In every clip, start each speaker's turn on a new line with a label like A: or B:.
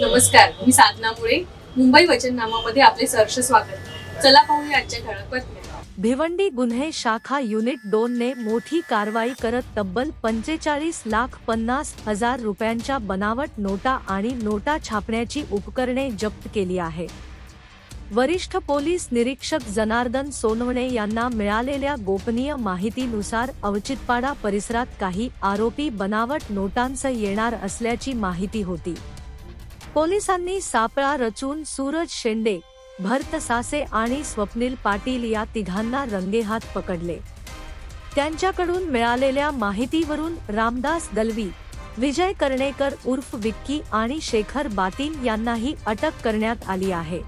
A: नमस्कार मी साधना मुळे. मुंबई वचननामामध्ये आपले सहर्ष स्वागत. चला पाहूया आजच्या ठळक बातम्या.
B: भिवंडी गुन्हे शाखा युनिट दोन ने मोठी कारवाई करत तब्बल पंचेचाळीस लाख पन्नास हजार रुपयांच्या बनावट नोटा आणि नोटा छापण्याची उपकरणे जप्त केली आहे. वरिष्ठ पोलीस निरीक्षक जनार्दन सोनवणे यांना मिळालेल्या गोपनीय माहितीनुसार अवचितपाडा परिसरात काही आरोपी बनावट नोटांसह येणार असल्याची माहिती होती. पोलिसांनी सापळा रचून सूरज शेंडे भरत सासे आणि स्वप्नील पाटील या तिघांना रंगेहात पकडले. त्यांच्याकडून मिळालेल्या माहितीवरून रामदास दलवी विजय कर्णेकर उर्फ विक्की आणि शेखर बातीन यांनाही अटक करण्यात आली आहे.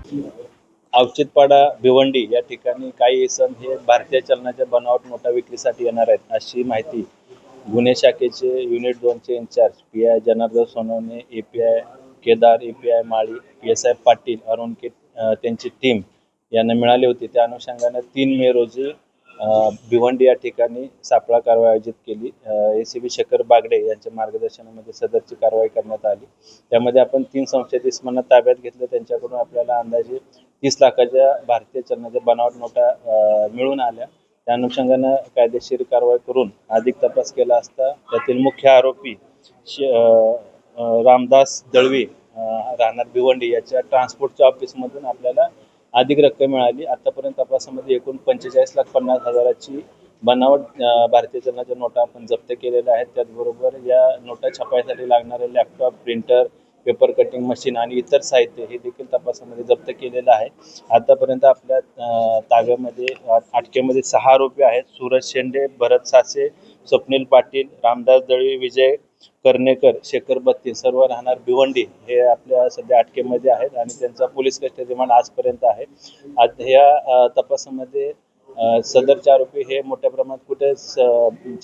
C: औचितपाडा भिवंडी या ठिकाणी काही इसम हे भारतीय चलनाच्या बनावट नोटा विक्रीसाठी येणार आहेत अशी माहिती गुन्हे शाखेचे युनिट दोनचे incharge P I Janardan Sonawane A P I Kedar A P I Mali P S I Patil Arun के त्यांची टीम यांना मिळाली होती. त्या अनुषंगानं तीन मे रोजी भिवंडी या ठिकाणी सापळा कारवाई आयोजित केली. A C B Shekhar Bagade यांच्या मार्गदर्शनामध्ये सदरची कारवाई करण्यात आली. त्यामध्ये आपण तीन संशयित इस्मांना ताब्यात घेतलं. त्यांच्याकडून आपल्याला अंदाजे तीस लाखाच्या भारतीय चलनाच्या बनावट नोटा मिळून आल्या. त्या अनुषंगानं कायदेशीर कारवाई करून अधिक तपास केला असता त्यातील मुख्य आरोपी श- रामदास दळवी राहणार भिवंडी याच्या ट्रान्सपोर्टच्या ऑफिसमधून आपल्याला अधिक रक्कम मिळाली. आतापर्यंत तपासामध्ये एकूण पंचेचाळीस लाख पन्नास हजाराची बनावट भारतीय चलनाच्या नोटा आपण जप्त केलेल्या आहेत. त्याचबरोबर या नोटा छापायसाठी लागणारे laptop printer paper cutting machine आणि इतर साहित्य हे देखील तपासामध्ये जप्त केलेलं आहे. आतापर्यंत आपल्या ताब्यामध्ये अटकेमध्ये सहा आरोपी आहेत. सूरज शेंडे भरत सासे स्वप्नील पाटील रामदास दळवी विजय कर्णेकर शेखर बत्ती सर्व राहणार भिवंडी हे आपल्या सध्या अटकेमध्ये आहेत आणि त्यांचा पोलीस कस्टडी रिमांड आजपर्यंत आहे. आज ह्या तपासामध्ये सदरचे आरोपी हे मोठ्या प्रमाणात कुठे स-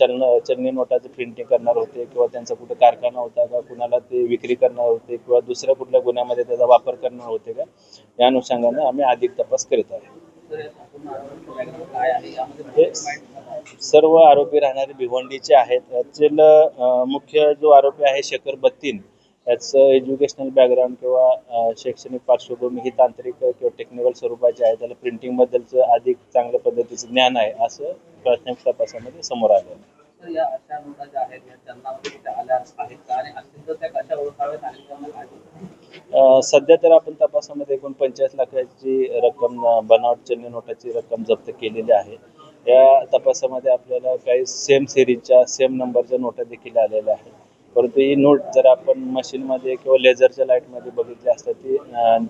C: चलन चलनी नोटाचं प्रिंटिंग करणार होते किंवा त्यांचा कुठे कारखाना होता का कुणाला ते विक्री करणार होते किंवा दुसऱ्या कुठल्या गुन्ह्यामध्ये त्याचा वापर करणार होते का या अनुषंगाने आम्ही अधिक तपास करीत आहोत सर्व आरोपी राहणारे भिवंडीचे आहेत यातील मुख्य जो आरोपी आहे शेखर बत्तीन याचं एज्युकेशनल बॅकग्राऊंड किंवा शैक्षणिक पार्श्वभूमी ही तांत्रिक किंवा टेक्निकल स्वरूपाची आहे. त्याला प्रिंटिंगबद्दलचं अधिक चांगल्या पद्धतीचं ज्ञान आहे असं प्राथमिक तपासामध्ये समोर आलं. आहे सध्या तर आपण तपासामध्ये एकूण पंचेचाळीस लाखाची रक्कम बनावट चलनी नोटाची रक्कम जप्त केलेली आहे. या तपासामध्ये आपल्याला काही सेम सिरीजच्या सेम नंबरच्या नोटा देखील आलेल्या आहेत. परंतु ही नोट जर आपण मशीनमध्ये किंवा लेझरच्या लाईटमध्ये बघितली असता ती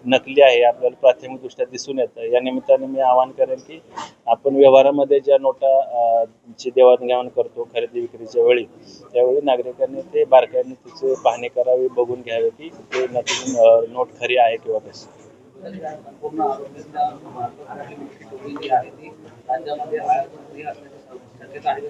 C: नकली आहे आपल्याला प्राथमिकदृष्ट्या दिसून येतं. या निमित्ताने मी आवाहन करेन की आपण व्यवहारामध्ये ज्या नोटा ची देवाणघेवाण करतो खरेदी विक्रीच्या वेळी त्यावेळी नागरिकांनी ते बारकाईने तिचे पाहणी करावी बघून घ्यावे की ते नक्की नोट खरी आहे किंवा कशी.
D: आहे. ती राज्यामध्ये शक्यता आहे.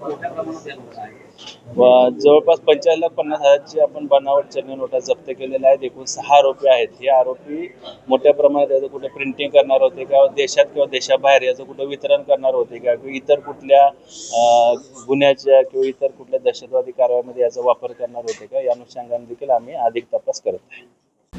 D: मोठ्या प्रमाणात
C: जवळपास पंचेचाळीस लाख पन्नास हजारची आपण बनावट चलनी नोटा जप्त केलेल्या आहेत. एकूण सहा आरोपी आहेत. हे आरोपी मोठ्या प्रमाणात याचं कुठे प्रिंटिंग करणार होते किंवा देशात किंवा देशाबाहेर याचं कुठं वितरण करणार होते का किंवा इतर कुठल्या गुन्ह्याच्या किंवा इतर कुठल्या दहशतवादी कारवाईमध्ये याचा वापर करणार होते का? या अनुषंगाने देखील आम्ही अधिक तपास करत आहे.